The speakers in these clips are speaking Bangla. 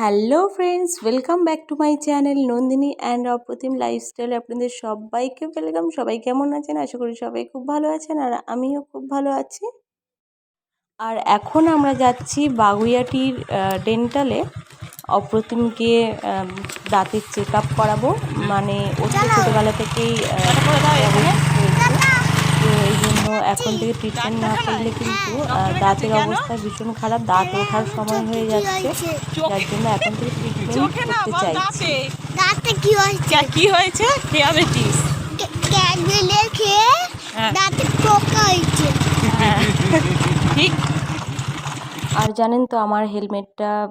Hello friends welcome back to my channel Nandini and Aprotim lifestyle আপনাদের সবাইকে ওয়েলকাম সবাই কেমন আছেন? আশা করি সবাই খুব ভালো আছেন আর আমিও খুব ভালো আছি। আর এখন আমরা যাচ্ছি বাগুইয়াটির ডেন্টালে অপ্রতিমকে দাঁতের চেক আপ করাবো। মানে ওর ছোটোবেলা থেকেই জন্য এখন থেকে ট্রিটমেন্ট না করলে কিন্তু দাঁতের অবস্থা ভীষণ খারাপ দাঁত ওঠার সময় হয়ে যাচ্ছে। যার জন্য এখন থেকে ট্রিটমেন্ট না করতে চাইছি। দাঁতে। দাঁতে কি হয়েছে? কে- হয়েছে? ডায়াবেটিস ক্যাডবেলে খেয়ে হ্যাঁ। দাঁতে পোকা হয়েছে। ঠিক। আর জানেন তো আমার হেলমেটটা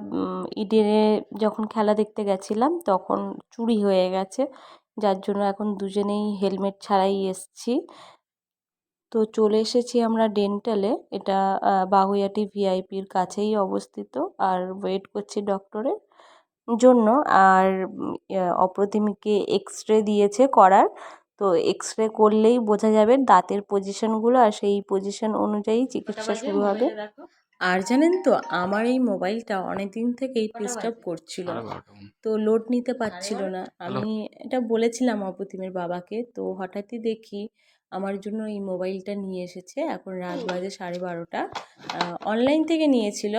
ইডেনে যখন খেলা দেখতে গেছিলাম তখন চুরি হয়ে গেছে। যার জন্য এখন দুজনেই হেলমেট ছাড়াই এসছি। তো চলে এসেছি আমরা ডেন্টালে এটা বাগুইয়াটি ভিআইপির কাছেই অবস্থিত। আর ওয়েট করছি ডক্টরের জন্য। আর অপ্রতিমিকে অপ্রতিমকে এক্স রে দিয়েছে করার। তো এক্স রে করলেই বোঝা যাবে দাঁতের পজিশনগুলো আর সেই পজিশন অনুযায়ী চিকিৎসা শুরু হবে। আর জানেন তো আমার এই মোবাইলটা অনেক দিন থেকেই ডিস্টার্ব করছিল। তো লোড নিতে পারছিল না। আমি এটা বলেছিলাম অপ্রতিমের বাবাকে। তো হঠাৎই দেখি আমার জন্য এই মোবাইলটা নিয়ে এসেছে। এখন রাত বাজে সাড়ে বারোটা। অনলাইন থেকে নিয়েছিল।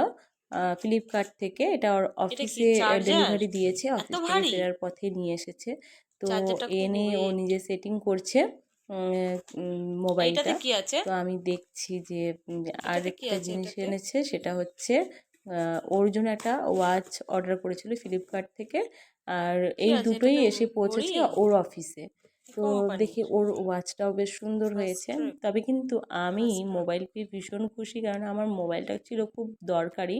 ফ্লিপকার্ট থেকে। এটা ওর অফিসে ডেলিভারি দিয়েছে। অফিস থেকে ফেরার পথে নিয়ে এসেছে। তো এনে ও নিজে সেটিং করছে। মোবাইলটা। কি আছে? তো আমি দেখছি যে আর একটা জিনিস এনেছে সেটা হচ্ছে ওর জন্য একটা ওয়াচ অর্ডার করেছিল ফ্লিপকার্ট থেকে। আর এই দুটোই এসে পৌঁছেছে ওর অফিসে। তো? দেখি ওর ওয়াচটাও বেশ সুন্দর হয়েছে। তবে কিন্তু আমি? মোবাইল পেয়ে ভীষণ খুশি কারণ আমার মোবাইলটা ছিল খুব দরকারি।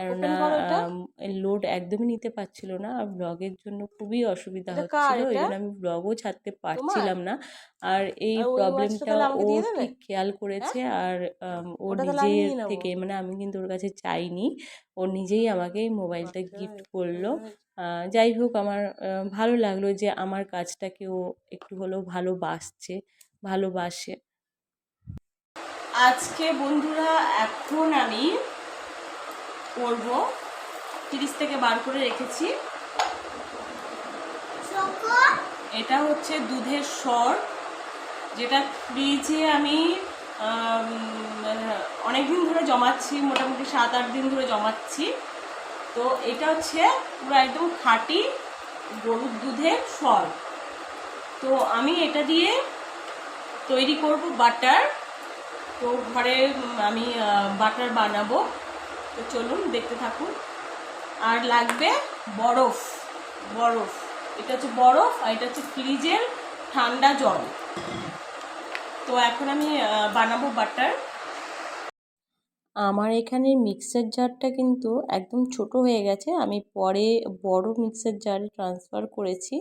কেননা লোড একদমই নিতে পারছিল না। আর ব্লগের জন্য খুবই অসুবিধা হচ্ছিল। ওই জন্য আমি ব্লগও ছাড়তে পারছিলাম না। আর এই আর প্রবলেমটা ও ঠিক খেয়াল করেছে। আর ওর ওটা তাহলে আমি নিজের থেকে মানে আমি কিন্তু ওর কাছে চাইনি। ও নিজেই আমাকে এই মোবাইলটা আচ্ছা, গিফট করল। যাই হোক আমার ভালো লাগল যে আমার কাজটাকে ও একটু হলেও ভালোবাসছে ভালোবাসে। আজকে বন্ধুরা এখন আমি করব। তিরিশ থেকে বার করে রেখেছি। এটা হচ্ছে দুধের স্বর যেটা ফ্রিজে আমি অনেক দিন ধরে জমাচ্ছি মোটামুটি সাত আট দিন ধরে জমাচ্ছি। তো এটা হচ্ছে পুরো একদম খাঁটি গরুর দুধের স্বর। তো আমি এটা দিয়ে তৈরি করব বাটার। তো ঘরে আমি বাটার বানাবো। তো চলুন দেখতে থাকুন। আর লাগবে বরফ বরফ। এটা হচ্ছে বরফ আর এটা হচ্ছে ফ্রিজের ঠান্ডা জল। তো এখন আমি বানাবো বাটার। আমার এখানে মিক্সার জারটা কিন্তু একদম ছোট হয়ে গেছে। আমি পরে বড় মিক্সার জারে ট্রান্সফার করেছি।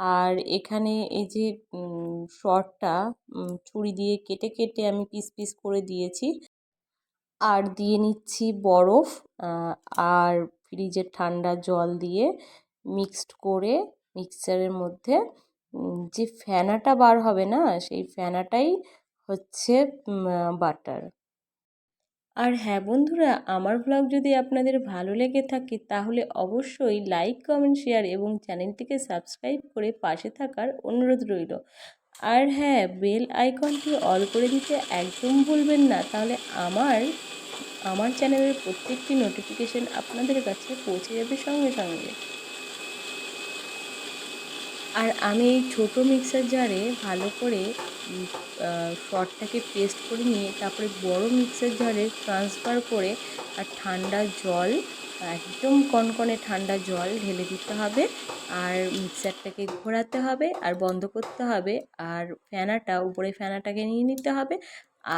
আর এখানে এই যে শর্টটা ছুরি দিয়ে কেটে কেটে আমি পিস পিস করে দিয়েছি। আর দিয়ে নিচ্ছি বরফ আর ফ্রিজের ঠান্ডা জল দিয়ে মিক্সড করে মিক্সচারের মধ্যে যে ফেনাটা বার হবে না, সেই ফেনাটাই হচ্ছে বাটার। আর হ্যাঁ বন্ধুরা, আমার ব্লগ যদি আপনাদের ভালো লেগে থাকে, তাহলে অবশ্যই লাইক কমেন্ট শেয়ার এবং চ্যানেলটিকে সাবস্ক্রাইব করে পাশে থাকার অনুরোধ রইল। আর হ্যাঁ বেল আইকনটি অল করে দিতে একদম ভুলবেন না। তাহলে আমার আমার চ্যানেলের প্রত্যেকটি নোটিফিকেশন আপনাদের কাছে পৌঁছে যাবে সঙ্গে সঙ্গে। আর আমি এই ছোটো মিক্সার জারে ভালো করে শর্টটাকে পেস্ট করে নিয়ে, তারপরে বড় মিক্সার জারে ট্রান্সফার করে, আর ঠান্ডা জল, একদম কনকনে ঠান্ডা জল ঢেলে দিতে হবে। আর মিক্সারটাকে ঘোরাতে হবে আর বন্ধ করতে হবে আর ফ্যানাটা উপরে ফ্যানাটাকে নিয়ে নিতে হবে।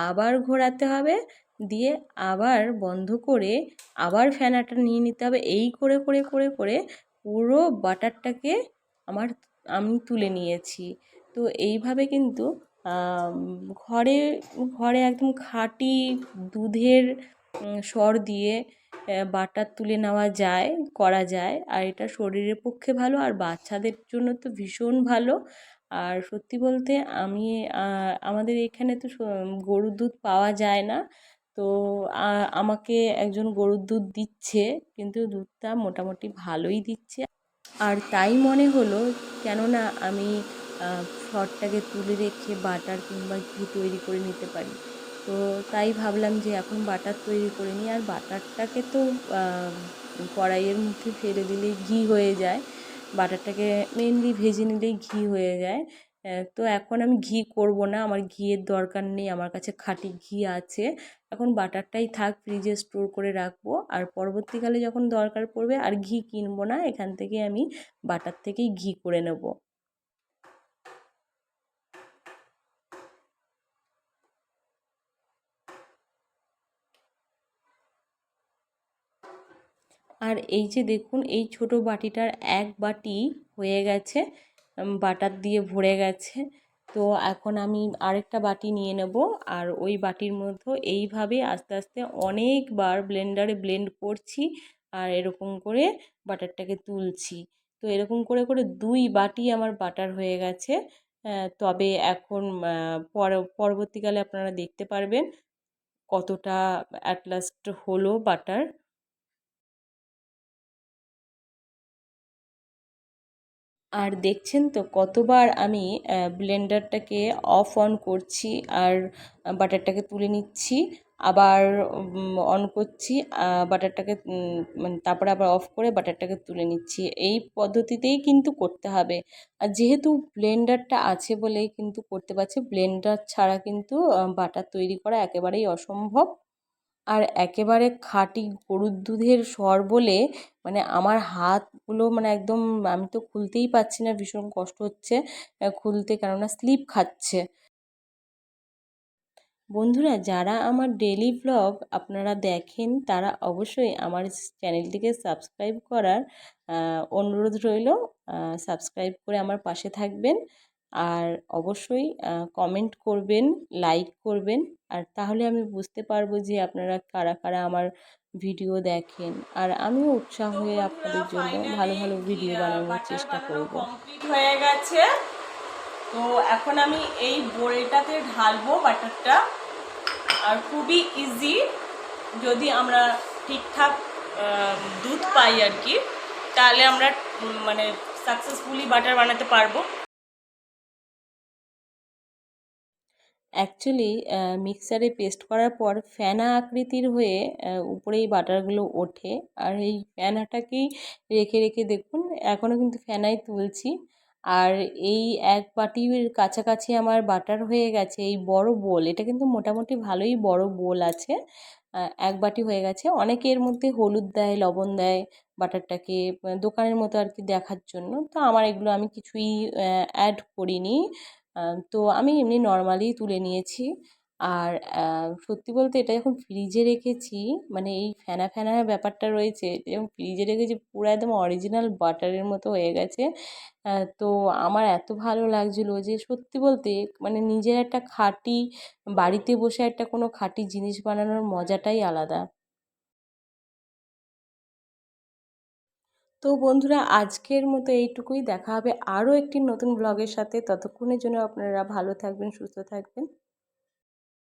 আবার ঘোরাতে হবে, দিয়ে আবার বন্ধ করে আবার ফ্যানাটা নিয়ে নিতে হবে। এই করে করে করে করে পুরো বাটারটাকে আমার, আমি তুলে নিয়েছি। তো এইভাবে কিন্তু ঘরে ঘরে একদম খাঁটি দুধের সর দিয়ে বাটার তুলে নেওয়া যায়, করা যায়। আর এটা শরীরের পক্ষে ভালো, আর বাচ্চাদের জন্য তো ভীষণ ভালো। আর সত্যি বলতে আমি আমাদের এখানে তো গরুর দুধ পাওয়া যায় না। তো আমাকে একজন গরুর দুধ দিচ্ছে, কিন্তু দুধটা মোটামুটি ভালোই দিচ্ছে। আর তাই মনে হলো, কেননা আমি ফটটাকে তুলে রেখে বাটার কিংবা ঘি তৈরি করে নিতে পারি। তো তাই ভাবলাম যে এখন বাটার তৈরি করে নিই। আর বাটারটাকে তো কড়াইয়ের মধ্যে ফেলে দিলেই ঘি হয়ে যায়। বাটারটাকে মেনলি ভেজে নিলেই ঘি হয়ে যায়। তো এখন আমি ঘি করব না। আমার ঘিয়ের দরকার নেই। আমার কাছে খাঁটি ঘি আছে। এখন বাটারটাই থাক, ফ্রিজে স্টোর করে রাখব। আর পরবর্তীকালে যখন দরকার পড়বে, আর ঘি কিনবো না, এখান থেকে আমি বাটার থেকেই ঘি করে নেব। আর এই যে দেখুন, এই ছোট বাটিটার এক বাটি হয়ে গেছে বাটার দিয়ে ভরে গেছে। তো এখন আমি আরেকটা বাটি নিয়ে নেব আর ওই বাটির মধ্যে এইভাবে আস্তে আস্তে অনেকবার ব্লেন্ডারে ব্লেন্ড করছি আর এরকম করে বাটারটাকে তুলছি। তো এরকম করে করে দুই বাটি আমার বাটার হয়ে গেছে। তবে এখন পর, পরবর্তীকালে আপনারা দেখতে পারবেন কতটা অ্যাট লাস্ট হলো বাটার। আর দেখছেন তো কতবার আমি ব্লেন্ডারটাকে অফ অন করছি আর বাটারটাকে তুলে নিচ্ছি, আবার অন করছি বাটারটাকে মানে তারপরে আবার অফ করে বাটারটাকে তুলে নিচ্ছি। এই পদ্ধতিতেই কিন্তু করতে হবে। আর যেহেতু ব্লেন্ডারটা আছে বলেই কিন্তু করতে পারছি ব্লেন্ডার ছাড়া কিন্তু বাটার তৈরি করা একেবারেই অসম্ভব। আর একেবারে খাঁটি গরুর দুধের সর বলে মানে আমার হাতগুলো মানে একদম আমি তো খুলতেই পারছি না, ভীষণ কষ্ট হচ্ছে খুলতে কেননা স্লিপ খাচ্ছে। বন্ধুরা, যারা আমার ডেলি ভ্লগ আপনারা দেখেন, তারা অবশ্যই আমার চ্যানেলটিকে সাবস্ক্রাইব করার অনুরোধ রইল। সাবস্ক্রাইব করে আমার পাশে থাকবেন। আর অবশ্যই কমেন্ট করবেন লাইক করবেন। আর তাহলে আমি বুঝতে পারব যে আপনারা কারা কারা আমার ভিডিও দেখেন। আর আমিও উৎসাহ হয়ে আপনাদের জন্য ভালো ভালো ভিডিও বানানোর চেষ্টা করব। কমপ্লিট হয়ে গেছে। তো এখন আমি এই বোড়েটাতে ঢালবো বাটারটা। আর খুবই ইজি যদি আমরা ঠিকঠাক দুধ পাই আর কি তাহলে আমরা মানে সাকসেসফুলি বাটার বানাতে পারব। অ্যাকচুয়ালি মিক্সারে পেস্ট করার পর ফেনা আকৃতির হয়ে আহ, উপরে এই বাটারগুলো ওঠে। আর এই ফেনাটাকেই রেখে রেখে দেখুন এখনও কিন্তু ফেনাই তুলছি। আর এই এক বাটির কাছাকাছি আমার বাটার হয়ে গেছে এই বড় বোল এটা কিন্তু মোটামুটি ভালোই বড় বোল আছে। এক বাটি হয়ে গেছে। অনেকে এর মধ্যে হলুদ দেয় লবণ দেয় বাটারটাকে দোকানের মতো আর কি দেখার জন্য। তো আমার এগুলো আমি কিছুই অ্যাড করিনি। তো আমি এমনি নর্মালি তুলে নিয়েছি। আর সত্যি বলতে এটা যখন ফ্রিজে রেখেছি মানে এই ফেনা ফেনা ব্যাপারটা রয়েছে, এটা যখন ফ্রিজে রেখেছি, পুরো একদম অরিজিনাল বাটারের মতো হয়ে গেছে। তো আমার এত ভালো লাগছিল যে সত্যি বলতে মানে নিজের একটা খাঁটি, বাড়িতে বসে একটা কোনো খাঁটি জিনিস বানানোর মজাটাই আলাদা। তো বন্ধুরা, আজকের মতো এইটুকুই। দেখা হবে আরও একটি নতুন ব্লগের সাথে। ততক্ষণের জন্য আপনারা ভালো থাকবেন, সুস্থ থাকবেন।